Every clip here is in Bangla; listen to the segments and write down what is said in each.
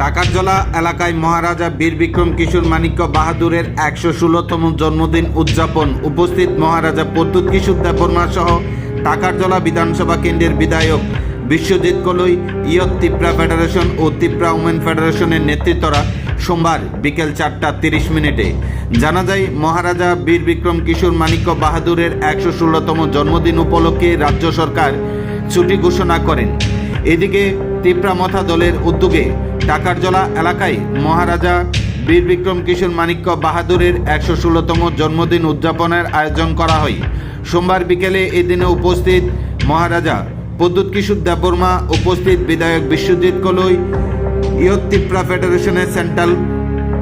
টাকারজলা এলাকায় মহারাজা বীর বিক্রম কিশোর মানিক্য বাহাদুরের একশো ষোলোতম জন্মদিন উদযাপন। উপস্থিত মহারাজা প্রদ্যুৎ কিশোর দেববর্মা সহ টাকারজলা বিধানসভা কেন্দ্রের বিধায়ক বিশ্বজিৎ কলই ইয়ত তিপ্রা ফেডারেশন ও তিপ্রা উমেন ফেডারেশনের নেতৃত্বরা সোমবার বিকেল চারটা তিরিশ মিনিটে। জানা যায়, মহারাজা বীর বিক্রম কিশোর মানিক্য বাহাদুরের একশো ষোলোতম জন্মদিন উপলক্ষে রাজ্য সরকার ছুটি ঘোষণা করেন। এদিকে তিপ্রা মথা দলের উদ্যোগে টাকারজলা এলাকায় মহারাজা বীর বিক্রম কিশোর মাণিক্য বাহাদুরের একশো ষোলোতম জন্মদিন উদযাপনের আয়োজন করা হয়। সোমবার বিকেলে এই দিনে উপস্থিত মহারাজা প্রদ্যুৎ কিশোর দেববর্মা, উপস্থিত বিধায়ক বিশ্বজিৎ কলই ইয়ত তিপ্রা ফেডারেশনের সেন্ট্রাল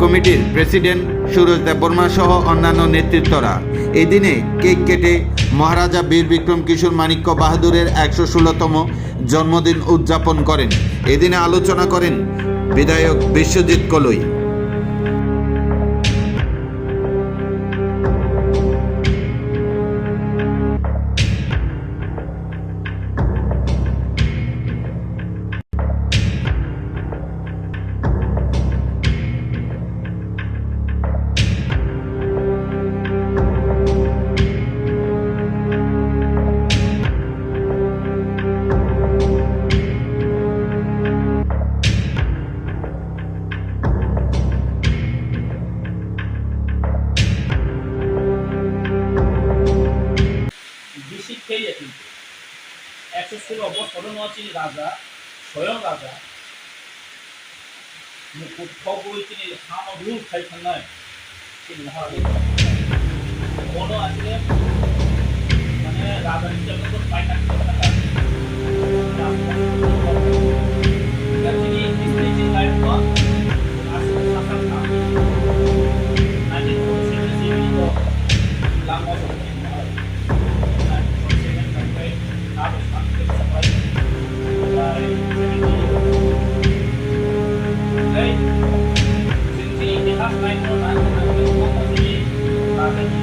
কমিটির প্রেসিডেন্ট সুরজ দেববর্মা সহ অন্যান্য নেতৃত্বরা। এদিনে কেক কেটে মহারাজা বীর বিক্রম কিশোর মানিক্য বাহাদুরের একশো ষোলোতম জন্মদিন উদযাপন করেন। এদিনে আলোচনা করেন বিধায়ক বিশ্বজিৎ কলই। খেয়ে কিন্তু একশো বছর তিনি রাজা স্বয়ং রাজা মুকুট খবরই তিনি খাইছেন খাইখানায় তিনি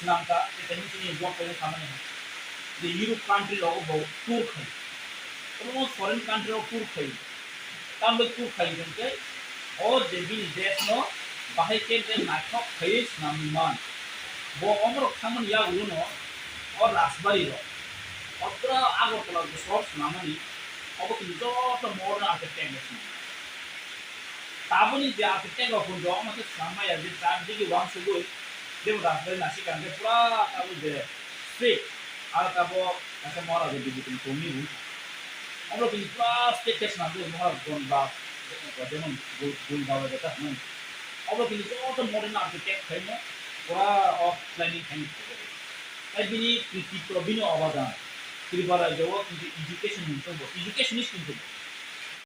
এমনভাবে নামটা যেটা নিচে নিয়ে ব্লক করে সামনে হয় যে ইউরোপ কান্ট্রির অব ট্যুর খাই কোনো ফরেন কান্ট্রির ট্যুর খাই তার ট্যুর খাই কিন্তু ও যে বিনি দেশ ন বাহাই কেন্দ্রে নাটক খাই নামিমান ব, অমর খামন ইয়া উনো ও রাসবাড়ি র। অত্র আগরতলা যে সব নামানি অব কিন্তু যত মডার্ন আর্কিটেক্ট আছে। তাবনি যে আর্কিটেক্ট অফ আমাদের সামায়া যে চারদিকে ওয়ান সুগই দেব রাসবাড়ি নাসিকান্তে পুরা তাবো যে স্ট্রিট আর তাবো একটা মহারাজের দিকে তুমি কমি আমরা কিন্তু পুরা স্টেটেস না যে মহারাজগণ বা যেমন গুল বাবা যেটা হুম আমরা কিন্তু যত মডার্ন আর্কিটেক্ট খাই না, পুরা অফ প্ল্যানিং খাই। তাই বিনি কৃতিত্ব অবদান। ত্রিপুরা যাও কিন্তু এডুকেশন কিন্তু এডুকেশনিস্ট কিন্তু